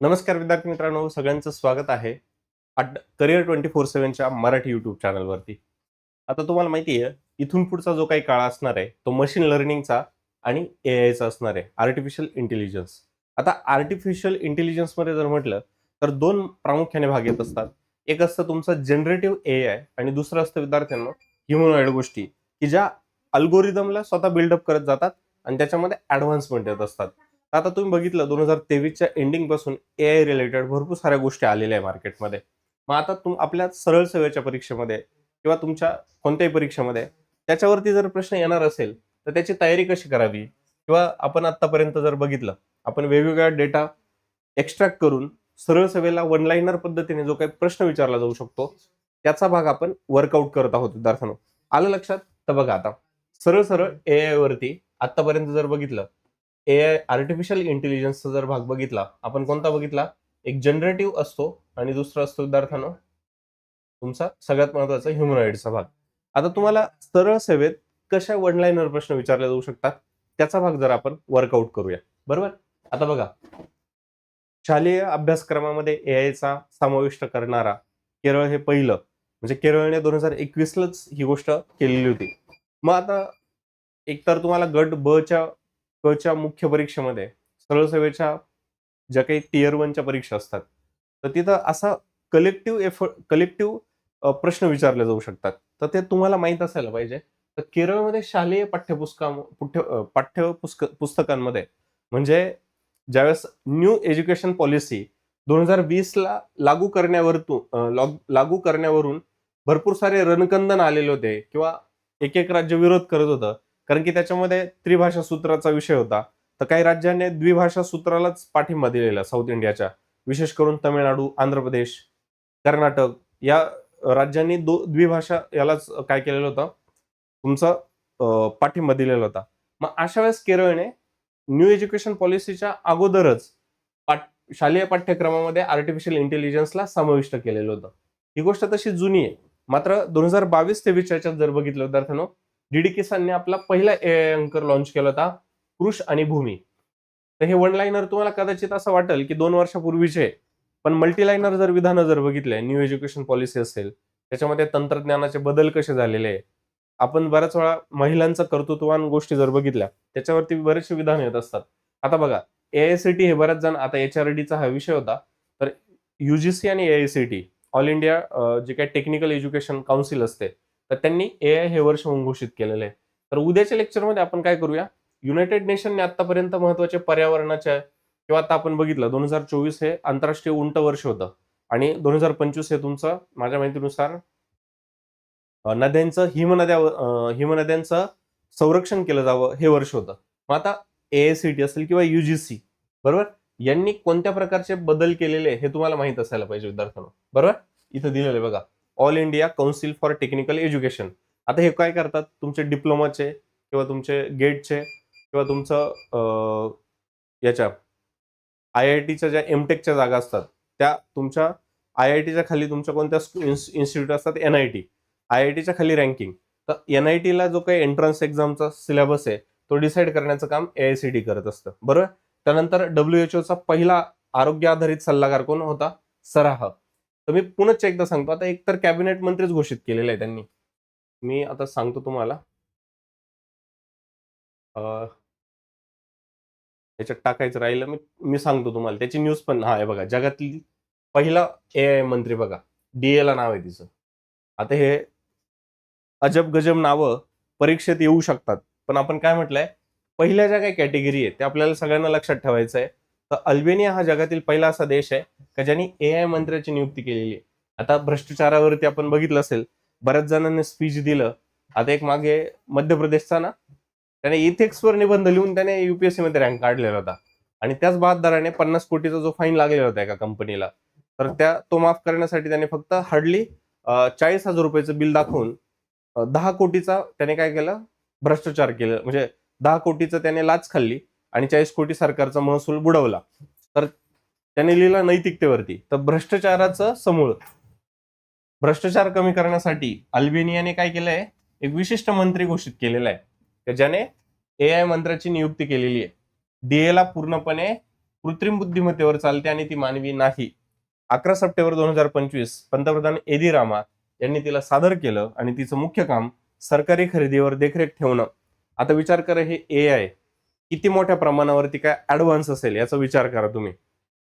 नमस्कार विद्यार्थी मित्रांनो सगळ्यांचं स्वागत आहे अड करिअर ट्वेंटी फोर सेव्हनच्या मराठी युट्यूब चॅनलवरती आता तुम्हाला माहिती आहे इथून पुढचा जो काही काळ असणार आहे तो मशीन लर्निंगचा आणि ए आयचा असणार आहे आर्टिफिशियल इंटेलिजन्स आता आर्टिफिशियल इंटेलिजन्समध्ये जर म्हटलं तर दोन प्रामुख्याने भाग येत असतात. एक असतं तुमचं जनरेटिव्ह ए आय आणि दुसरं असतं विद्यार्थ्यांना ह्युमनॉइड गोष्टी की ज्या अल्गोरिदमला स्वतः बिल्डअप करत जातात आणि त्याच्यामध्ये ऍडव्हान्समेंट येत असतात. आता तुम्ही बघितलं दोन हजार तेवीसच्या एंडिंगपासून ए आय रिलेटेड भरपूर साऱ्या गोष्टी आलेल्या आहे मार्केटमध्ये मग आता तुम आपल्या सरळ सेवेच्या परीक्षेमध्ये किंवा तुमच्या कोणत्याही परीक्षेमध्ये त्याच्यावरती जर प्रश्न येणार असेल तर त्याची तयारी कशी करावी? किंवा आपण आतापर्यंत जर बघितलं आपण वेगवेगळ्या डेटा एक्स्ट्रॅक्ट करून सरळ सेवेला वन लाईनर पद्धतीने जो काही प्रश्न विचारला जाऊ शकतो त्याचा भाग आपण वर्कआउट करत आहोत विद्यार्थ्यांनो. आलं लक्षात? तर बघा आता सरळ सरळ ए आय वरती आतापर्यंत जर बघितलं ए आय आर्टिफिशियल इंटेलिजन्सचा जर भाग बघितला आपण कोणता बघितला? एक जनरेटिव्ह असतो आणि दुसरा असतो विद्यार्थ्यानं तुमचा सगळ्यात महत्त्वाचा ह्युमनॉइडचा भाग. आता तुम्हाला सरळ सेवेत कशा वन प्रश्न विचारले जाऊ शकतात? त्याचा भाग जर आपण वर्कआउट करूया. बरोबर? आता बघा. शालेय अभ्यासक्रमामध्ये ए आयचा समाविष्ट करणारा केरळ हे पहिलं म्हणजे केरळने दोन हजार एकवीसलाच ही गोष्ट केलेली होती. मग आता एकतर तुम्हाला गट ब च्या क च्या मुख्य परीक्षेमध्ये सरळ सेवेच्या ज्या काही टिअर वनच्या परीक्षा असतात तर तिथं असा कलेक्टिव्ह एफर्ट कलेक्टिव्ह प्रश्न विचारले जाऊ शकतात. तर ते तुम्हाला माहीत असायला पाहिजे. तर केरळमध्ये शालेय पाठ्यपुस्तका पुठ्य अ, पाठ्यपुस्तक पुस्तकांमध्ये म्हणजे ज्यावेळेस न्यू एज्युकेशन पॉलिसी दोन हजार वीसला लागू करण्यावरतून लागू करण्यावरून भरपूर सारे रणकंदन आलेले होते किंवा एक एक राज्य विरोध करत होतं. कारण की त्याच्यामध्ये त्रिभाषा सूत्राचा विषय होता. तर काही राज्यांनी द्विभाषा सूत्रालाच पाठिंबा दिलेला साऊथ इंडियाच्या विशेष करून तमिळनाडू आंध्र प्रदेश कर्नाटक या राज्यांनी दो द्विभाषा यालाच काय केलेलं होतं? तुमचा पाठिंबा दिलेला होता. मग अशा वेळेस केरळने न्यू एज्युकेशन पॉलिसीच्या अगोदरच पाठ शालेय पाठ्यक्रमामध्ये आर्टिफिशियल इंटेलिजन्सला समाविष्ट केलेलं होतं. ही गोष्ट तशी जुनी आहे. मात्र दोन हजार बावीस तेवीसच्या याच्यात जर बघितलं विद्यार्थ्यांनो डीडी किसानने आपला पहिला ए अंकर लॉन्च केला होता कृष आणि भूमी तर हे वन लाईनर तुम्हाला कदाचित असं वाटेल की दोन वर्षापूर्वीचे पण मल्टीलायनर जर विधानं जर बघितले न्यू एज्युकेशन पॉलिसी असेल त्याच्यामध्ये तंत्रज्ञानाचे बदल कसे झालेले आहे आपण बऱ्याच वेळा महिलांचं कर्तृत्वान गोष्टी जर बघितल्या त्याच्यावरती बरेचसे विधान येत असतात. आता बघा एआयसीटी हे बऱ्याच जण आता एच आर डीचा हा विषय होता तर युजीसी आणि एआयसीटी ऑल इंडिया जे काही टेक्निकल एज्युकेशन काउन्सिल असते तर त्यांनी ए आय हे वर्ष म्हणून घोषित केलेलं आहे. तर उद्याच्या लेक्चरमध्ये आपण काय करूया? युनायटेड नेशनने आतापर्यंत महत्त्वाचे पर्यावरणाच्या किंवा आता आपण बघितलं दोन हजार चोवीस हे आंतरराष्ट्रीय उंट वर्ष होतं. आणि दोन हजार पंचवीस हे तुमचं माझ्या माहितीनुसार नद्यांचं हिमनद्या हिमनद्यांचं संरक्षण केलं जावं हे वर्ष होतं. मग आता एआयसीटी असेल किंवा युजीसी बरोबर? यांनी कोणत्या प्रकारचे बदल केलेले हे तुम्हाला माहीत असायला पाहिजे विद्यार्थ्यांना. बरोबर? इथं दिलेलं आहे बघा. All India Council for Technical Education. आता हे काय करतात? तुमचे डिप्लोमाचे किंवा तुमचे गेटचे किंवा तुमचं याच्या आय आय टीच्या ज्या एमटेकच्या जागा असतात त्या तुमच्या आय आय टीच्या खाली तुमच्या कोणत्या इन्स्टिट्यूट असतात? N I T I I टीच्या खाली रँकिंग तर एन आय टीला जो काही एंट्रन्स एक्झामचा सिलेबस आहे तो डिसाईड करण्याचं काम ए आय सी टी करत असतं. बरोबर त्यानंतर डब्ल्यू एच ओचा पहिला आरोग्य आधारित सल्लागार कोण होता? सराह. तर मी पुनश्च एकदा सांगतो. आता एकतर कॅबिनेट मंत्रीच घोषित केलेलं आहे त्यांनी. मी आता सांगतो तुम्हाला. याच्यात टाकायचं राहिलं मी मी सांगतो तुम्हाला. त्याची न्यूज पण हा आहे बघा. जगातील पहिला ए आय मंत्री बघा. डीए ला नाव आहे तिचं. आता हे अजब गजब नावं परीक्षेत येऊ शकतात. पण आपण काय म्हटलंय? पहिल्या ज्या काही कॅटेगरी आहे ते आपल्याला सगळ्यांना लक्षात ठेवायचं आहे तर अल्बेनिया हा जगातील पहिला असा देश आहे का ज्यांनी ए आय मंत्र्याची नियुक्ती केलेली आहे. आता भ्रष्टाचारावरती आपण बघितलं असेल बऱ्याच जणांनी स्पीच दिलं. आता एक मागे मध्य प्रदेशचा ना त्याने इथेक्सवर निबंध लिहून त्याने युपीएससी मध्ये रँक काढलेला होता. आणि त्याच बहादाराने पन्नास कोटीचा जो फाईन लागलेला होता एका कंपनीला तर त्या तो माफ करण्यासाठी त्याने फक्त हार्डली चाळीस हजार रुपयाचं बिल दाखवून दहा कोटीचा त्याने काय केलं? भ्रष्टाचार केलं. म्हणजे दहा कोटीचं त्याने लाच खाल्ली. आणि चाळीस कोटी सरकारचा महसूल बुडवला. तर त्याने लिहिला नैतिकतेवरती. तर भ्रष्टाचाराचं समूळ. भ्रष्टाचार कमी करण्यासाठी अल्बेनियाने काय केलंय? एक विशिष्ट मंत्री घोषित केलेला आहे. ज्याने ए आय मंत्र्याची नियुक्ती केलेली आहे. डीएला पूर्णपणे कृत्रिम बुद्धिमत्तेवर चालते आणि ती मानवी नाही. अकरा सप्टेंबर दोन हजार पंचवीस पंतप्रधान एदी रामा यांनी तिला सादर केलं आणि तिचं मुख्य काम सरकारी खरेदीवर देखरेख ठेवणं. आता विचार करा हे ए आय. किती मोठ्या प्रमाणावरती काय ऍडव्हान्स असेल याचा विचार करा तुम्ही.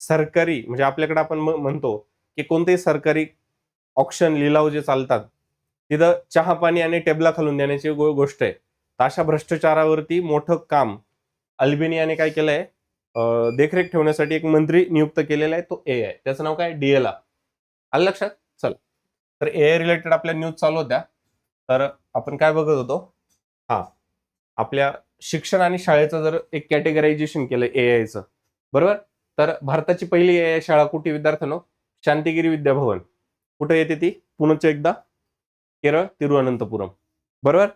सरकारी म्हणजे आपल्याकडे आपण म्हणतो की कोणतेही सरकारी ऑप्शन लिलाव जे चालतात तिथं चहा पाणी आणि टेबला खालून देण्याची गो- गोष्ट आहे. तर अशा भ्रष्टाचारावरती मोठं काम अल्बेनियाने काय केलंय? देखरेख ठेवण्यासाठी एक मंत्री नियुक्त केलेला आहे तो ए आय त्याचं नाव काय? डीएलआ आलं लक्षात? चला. तर ए आय रिलेटेड आपल्या न्यूज चालू होत्या. तर आपण काय बघत होतो? हा. आपल्या शिक्षण आणि शाळेचं जर एक कॅटेगरायझेशन केलं ए आयचं बरोबर? तर भारताची पहिली ए आय शाळा कुठे विद्यार्थ्यांनो? शांतिगिरी विद्याभवन. कुठे येते ती? पुण्याच्या एकदा. केरळ तिरुअनंतपुरम. बरोबर?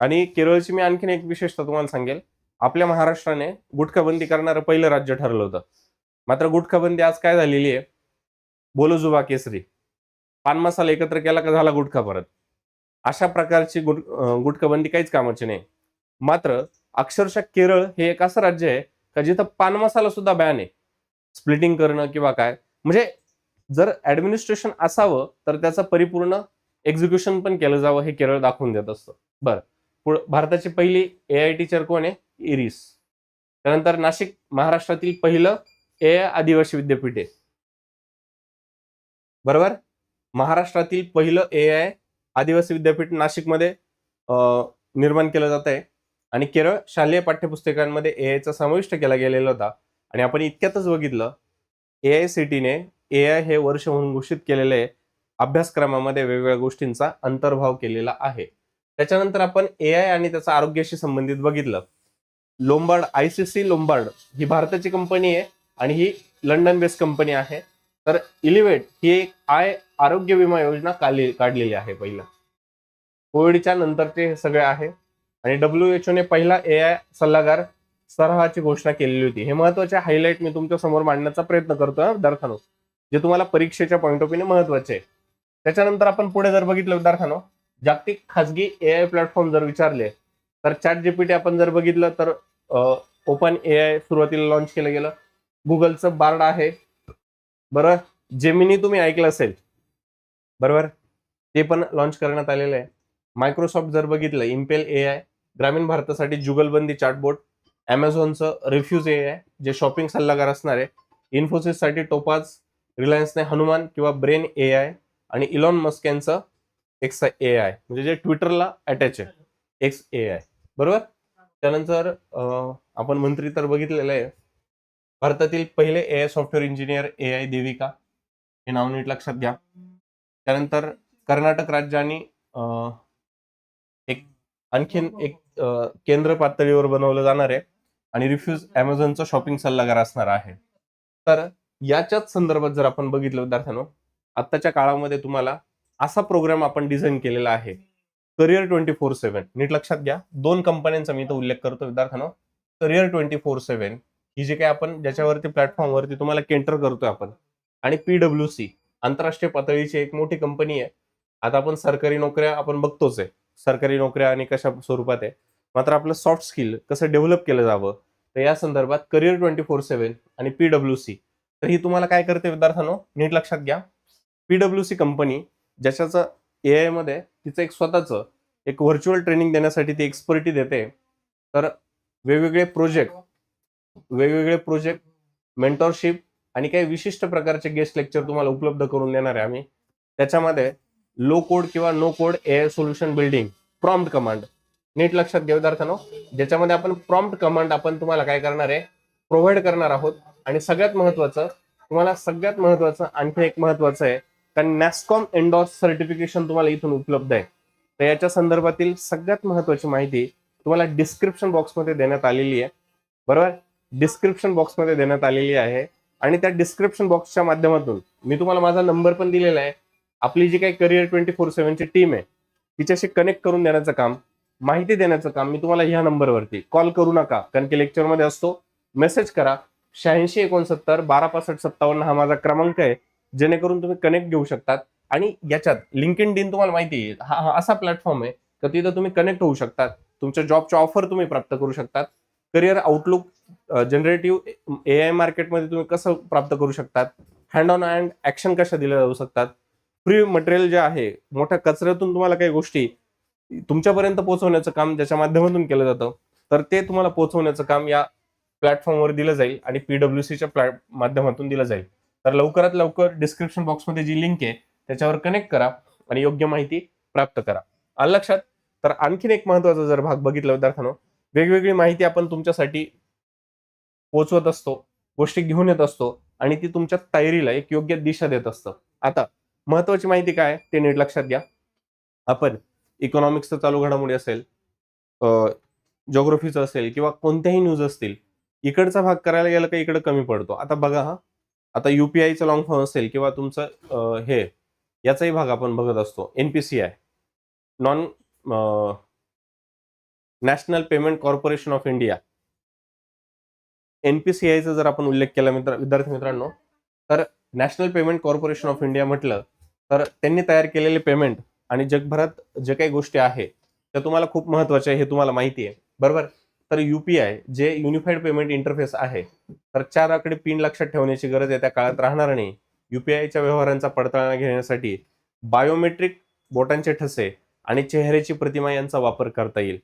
आणि केरळची मी आणखीन एक विशेषता तुम्हाला सांगेल. आपल्या महाराष्ट्राने गुटखाबंदी करणारं पहिलं राज्य ठरलं होतं. मात्र गुटखाबंदी आज काय झालेली आहे? बोलो जुबा केसरी. पान मसाला एकत्र केला का झाला गुटखा परत? अशा प्रकारची गुट गुटखबंदी काहीच कामाची नाही. मात्र अक्षरशः केरळ हे एक असं राज्य आहे का जिथं पान मसाला सुद्धा बॅन आहे. स्प्लिटिंग करणं किंवा काय. म्हणजे जर ऍडमिनिस्ट्रेशन असावं तर त्याचं परिपूर्ण एक्झिक्युशन पण केलं जावं हे केरळ दाखवून देत असतं. बरं. पुढं भारताची पहिली ए आय टीचर कोण आहे? इरिस. त्यानंतर नाशिक महाराष्ट्रातील पहिलं ए आय आदिवासी विद्यापीठ आहे. बरोबर? महाराष्ट्रातील पहिलं ए आय आदिवासी विद्यापीठ नाशिकमध्ये निर्माण केलं जात आहे. आणि केरळ शालेय पाठ्यपुस्तकांमध्ये ए आयचा समाविष्ट केला गेलेला होता. आणि आपण इतक्यातच बघितलं ए आय सी टीने ए आय हे वर्ष म्हणून घोषित केलेले अभ्यासक्रमामध्ये वेगवेगळ्या गोष्टींचा अंतर्भाव केलेला आहे. त्याच्यानंतर आपण ए आय आणि त्याचा आरोग्याशी संबंधित बघितलं. Lombard I C C Lombard ही भारताची कंपनी आहे आणि ही लंडन बेस्ड कंपनी आहे. तर इलिवेट ही एक आय आरोग्य विमा योजना काढली काढलेली आहे पहिला. कोविडच्या नंतरचे हे सगळे आहे. आणि डब्ल्यू एच ने पहिला ए आय सल्लागार सराहाची घोषणा केलेली होती. हे महत्त्वाचे हायलाईट मी तुमच्यासमोर मांडण्याचा प्रयत्न करतो विद्यार्थ्यांनो. जे तुम्हाला परीक्षेच्या पॉईंट ऑफ व्ह्यूने महत्त्वाचे आहे. त्याच्यानंतर आपण पुढे जर बघितलं विद्यार्थ्यांनो जागतिक खाजगी ए आय प्लॅटफॉर्म जर विचारले तर चॅट जीपीटी आपण जर बघितलं तर ओपन ए आय सुरुवातीला लॉन्च केलं गेलं. गुगलचं बार्ड आहे. बरं जेमिनी तुम्ही ऐकलं असेल बरोबर? ते पण लॉन्च करण्यात आलेलं आहे. मायक्रोसॉफ्ट जर बघितलं इम्पेल ए आय ग्रामीण भारतासाठी जुगलबंदी चार्टबोर्ड अमेझॉनचं रिफ्यूज ए आय जे शॉपिंग सल्लागार असणार आहे इन्फोसिससाठी टोपाज रिलायन्सने हनुमान किंवा ब्रेन ए आय आणि इलॉन मस्क यांचं एक्स ए आय म्हणजे जे ट्विटरला अटॅच आहे एक्स ए आय बरोबर? त्यानंतर आपण मंत्री तर बघितलेलं आहे. भारतातील पहिले A I software engineer A I Devika. हे नाव नीट लक्षात घ्या. त्यानंतर कर्नाटक राज्याने एक आणखीन एक केंद्र पातळीवर बनवलं जाणार आहे आणि रिफ्यूज अमेझॉनचा शॉपिंग सल्लागार असणार आहे. तर याच्याच संदर्भात जर आपण बघितलं विद्यार्थ्यांनो आत्ताच्या काळामध्ये तुम्हाला असा प्रोग्राम आपण डिझाईन केलेला आहे. Career twenty four seven. नीट लक्षात घ्या दोन कंपन्यांचा मी इथं उल्लेख करतो विद्यार्थ्यांनो. करिअर ट्वेंटी फोर सेव्हन ही जे काही आपण ज्याच्यावरती प्लॅटफॉर्मवरती तुम्हाला केंटर करतोय आपण आणि पीडब्ल्यू सी आंतरराष्ट्रीय पातळीची एक मोठी कंपनी आहे. आता आपण सरकारी नोकऱ्या आपण बघतोच आहे. सरकारी नोकऱ्या आणि कशा स्वरूपात आहे. मात्र आपलं सॉफ्ट स्किल कसं डेव्हलप केलं जावं? तर या संदर्भात करिअर ट्वेंटी फोर सेव्हन आणि पीडब्ल्यू सी तर ही तुम्हाला काय करते विद्यार्थ्यांनो? नीट लक्षात घ्या. पीडब्ल्यू सी कंपनी ज्याच्याचं ए आयमध्ये तिचं एक स्वतःचं एक व्हर्च्युअल ट्रेनिंग देण्यासाठी ती एक्सपर्टी देते. तर वेगवेगळे प्रोजेक्ट वेगवेगळे प्रोजेक्ट मेंटॉरशिप आणि काही विशिष्ट प्रकारचे गेस्ट लेक्चर तुम्हाला उपलब्ध करून देणार आहे आम्ही. त्याच्यामध्ये लो कोड किंवा no code A solution building prompt command नीट लक्षात घ्या विद्यार्थ्यांनो. ज्याच्यामध्ये आपण प्रॉम्प्ट कमांड आपण तुम्हाला काय करणार आहे? प्रोव्हाइड करणार आहोत. आणि सगळ्यात महत्वाचं तुम्हाला सगळ्यात महत्वाचं आणखी एक महत्वाचं आहे कारण नॅस्कॉम एन्डॉस सर्टिफिकेशन तुम्हाला इथून उपलब्ध आहे. तर याच्या संदर्भातील सगळ्यात महत्वाची माहिती तुम्हाला डिस्क्रिप्शन बॉक्समध्ये देण्यात आलेली आहे. बरोबर? डिस्क्रिप्शन बॉक्समध्ये देण्यात आलेली आहे. आणि त्या डिस्क्रिप्शन बॉक्सच्या माध्यमातून मी तुम्हाला माझा नंबर पण दिलेला आहे. आपली जी काही करिअर ट्वेंटी फोर सेव्हनची टीम आहे तिच्याशी कनेक्ट करून देण्याचं काम माहिती देण्याचं काम मी तुम्हाला ह्या नंबरवरती कॉल करू नका. कारण की लेक्चरमध्ये असतो मेसेज करा. शहाऐंशी एकोणसत्तर बारा पासष्ट सत्तावन्न हा माझा क्रमांक आहे. जेणेकरून तुम्ही कनेक्ट घेऊ शकतात. आणि याच्यात लिंक इन दिन तुम्हाला माहिती आहे हा हा असा प्लॅटफॉर्म आहे तर तिथं तुम्ही कनेक्ट होऊ शकतात. तुमच्या जॉबच्या ऑफर तुम्ही प्राप्त करू शकतात. Career outlook generative A I मार्केटमध्ये तुम्ही कसं प्राप्त करू शकतात? हँड ऑन हँड ऍक्शन कशा दिल्या जाऊ शकतात? फ्री मटेरियल जे आहे मोठ्या कचऱ्यातून तुम्हाला काही गोष्टी तुमच्यापर्यंत पोहोचवण्याचं काम ज्याच्या माध्यमातून केलं जातं तर ते तुम्हाला पोहोचवण्याचं काम या प्लॅटफॉर्मवर दिलं जाईल आणि पीडब्ल्यूसीच्या प्लॅट माध्यमातून दिलं जाईल. तर लवकरात लवकर डिस्क्रिप्शन बॉक्समध्ये जी लिंक आहे त्याच्यावर कनेक्ट करा आणि योग्य माहिती प्राप्त करा. आलं लक्षात? तर आणखीन एक महत्त्वाचा जर भाग बघितला विद्यार्थ्यांनो वेगवेगळी माहिती आपण तुमच्यासाठी पोचवत असतो गोष्टी घेऊन येत असतो आणि ती तुमच्या तयारीला एक योग्य दिशा देत असतं. आता महत्वाची माहिती काय ते नीट लक्षात घ्या. आपण इकॉनॉमिक्सचं चालू घडामोडी असेल जॉग्रफीचं असेल किंवा कोणत्याही न्यूज असतील इकडचा भाग करायला गेला का इकडं कमी पडतो. आता बघा हा आता युपीआयचं लॉंग फॉर्म असेल किंवा तुमचं हे याचाही भाग आपण बघत असतो. NPCI non national payment corporation of India एनपीसीआयचा जर आपण उल्लेख केला मित्र विद्यार्थी मित्रांनो तर national payment corporation of India म्हटलं तर त्यांनी तयार केलेले पेमेंट आणि जगभरात जे काही गोष्टी आहे त्या तुम्हाला खूप महत्त्वाच्या आहे हे तुम्हाला माहिती आहे. बरोबर? तर युपीआय जे युनिफाईड पेमेंट इंटरफेस आहे तर चार आकडे पिन लक्षात ठेवण्याची गरज आहे त्या काळात राहणार नाही. युपीआयच्या व्यवहारांचा पडताळणा घेण्यासाठी बायोमेट्रिक बोटांचे ठसे आणि चेहऱ्याची प्रतिमा यांचा वापर करता येईल.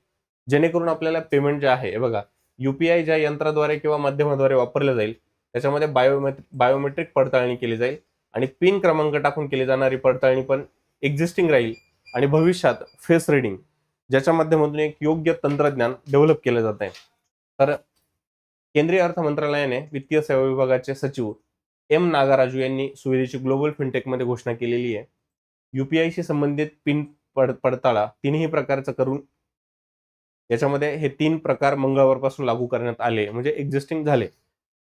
जेणेकरून आपल्याला पेमेंट जे आहे बघा युपीआय ज्या यंत्राद्वारे किंवा माध्यमाद्वारे वापरलं जाईल त्याच्यामध्ये बायोमेट बायोमेट्रिक पडताळणी केली जाईल आणि पिन क्रमांक टाकून केली जाणारी पडताळणी पण एक्झिस्टिंग राहील आणि भविष्यात फेस रिडिंग ज्याच्या माध्यमातून एक योग्य तंत्रज्ञान डेव्हलप केलं जात आहे. तर केंद्रीय अर्थ मंत्रालयाने वित्तीय सेवा विभागाचे सचिव एम नागाराजू यांनी सुविधेची ग्लोबल फिनटेकमध्ये घोषणा केलेली आहे. युपीआयशी संबंधित पिन पड पडताळा तिन्ही प्रकारचं करून याच्यामध्ये हे तीन प्रकार मंगळवारपासून लागू करण्यात आले म्हणजे एक्झिस्टिंग झाले.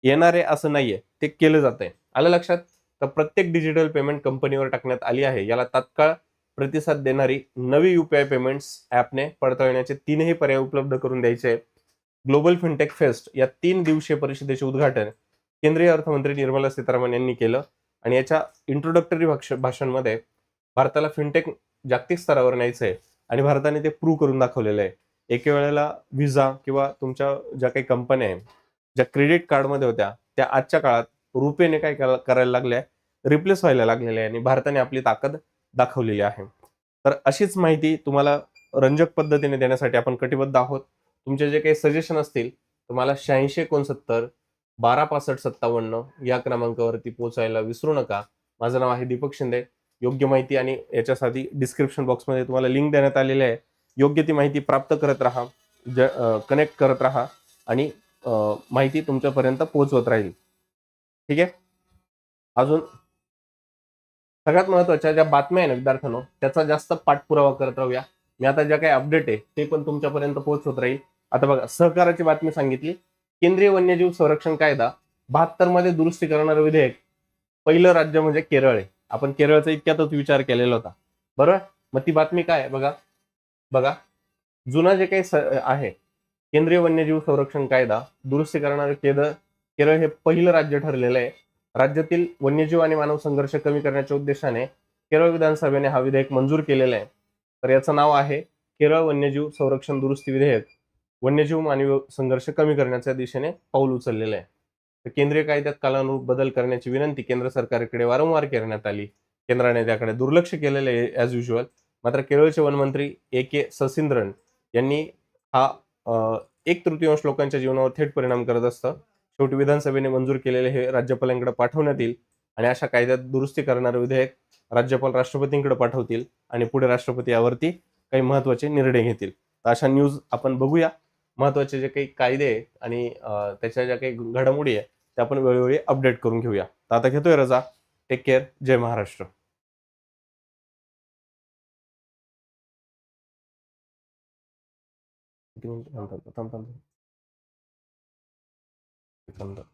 येणारे असं नाहीये ते केलं जात आहे आलं लक्षात? तर प्रत्येक डिजिटल पेमेंट कंपनीवर टाकण्यात आली आहे. याला तात्काळ प्रतिसाद देणारी नवी युपीआय पेमेंट्स ऍपने पडताळण्याचे तीनही पर्याय उपलब्ध करून द्यायचे ग्लोबल फिनटेक फेस्ट या तीन दिवसीय परिषदेचे उद्घाटन केंद्रीय अर्थमंत्री निर्मला सीतारामन यांनी केलं आणि याच्या इंट्रोडक्टरी भाषणमध्ये भारताला फिनटेक जागतिक स्तरावर न्यायचं आहे आणि भारताने ते प्रूव्ह करून दाखवलेलं आहे. एके वेळेला व्हिसा किंवा तुमच्या ज्या काही कंपन्या आहेत ज्या क्रेडिट कार्डमध्ये होत्या त्या आजच्या काळात रुपेने काय करायला लागल्या रिप्लेस व्हायला लागलेल्या आहे आणि भारताने आपली ताकद दाखवलेली आहे. तर अशीच माहिती तुम्हाला रंजक पद्धतीने देण्यासाठी आपण कटिबद्ध आहोत. तुमचे जे काही सजेशन असतील तुम्हाला शहाऐंशी एकोणसत्तर बारा पासष्ट सत्तावन्न या क्रमांकावरती पोहोचायला विसरू नका. माझं नाव आहे दीपक शिंदे. योग्य माहिती आणि याच्यासाठी डिस्क्रिप्शन बॉक्समध्ये तुम्हाला लिंक देण्यात आलेली आहे. योग्य ती माहिती प्राप्त करत राहा ज कनेक्ट करत राहा आणि माहिती तुमच्यापर्यंत पोहोचवत राहील. ठीक आहे? अजून सगळ्यात महत्त्वाच्या ज्या बातम्या आहे ना विद्यार्थ्यांनो त्याचा जास्त पाठपुरावा करत राहूया. मी आता ज्या काही अपडेट आहे ते पण तुमच्यापर्यंत पोहोचवत राहील. आता बघा सहकाराची बातमी सांगितली. केंद्रीय वन्यजीव संरक्षण कायदा बहात्तरमध्ये दुरुस्ती करणारं विधेयक पहिलं राज्य म्हणजे केरळ आहे. आपण केरळचा इतक्यातच विचार केलेला होता. बरोबर? मग ती बातमी काय आहे? बघा बघा जुना जे काही आहे केंद्रीय वन्यजीव संरक्षण कायदा दुरुस्ती करणारे केरळ केरळ हे पहिलं राज्य ठरलेलं आहे. राज्यातील वन्यजीव आणि मानव संघर्ष कमी करण्याच्या उद्देशाने केरळ विधानसभेने हा विधेयक मंजूर केलेला आहे. तर याचं नाव आहे केरळ वन्यजीव संरक्षण दुरुस्ती विधेयक. वन्यजीव मानवी संघर्ष कमी करण्याच्या दिशेने पाऊल उचललेलं आहे. तर केंद्रीय कायद्यात कालानुरूप बदल करण्याची विनंती केंद्र सरकारकडे वारंवार करण्यात आली. केंद्राने त्याकडे दुर्लक्ष केलेलं आहे ॲज युजल मात्र केरळचे वनमंत्री ए के ससिंद्रन यांनी हा एक तृतीयांश लोकांच्या जीवनावर थेट परिणाम करत असतं. शेवटी विधानसभेने मंजूर केलेले हे राज्यपालांकडे पाठवण्यात येईल आणि अशा कायद्यात दुरुस्ती करणारं विधेयक राज्यपाल राष्ट्रपतींकडे पाठवतील आणि पुढे राष्ट्रपती यावरती काही महत्त्वाचे निर्णय घेतील. तर अशा न्यूज आपण बघूया. महत्त्वाचे जे काही कायदे आहेत आणि त्याच्या ज्या काही घडामोडी आहे त्या आपण वेळोवेळी अपडेट करून घेऊया. तर आता घेतोय रजा. Take care. जय महाराष्ट्र. 行くのなんだ、だんだん。なんだ。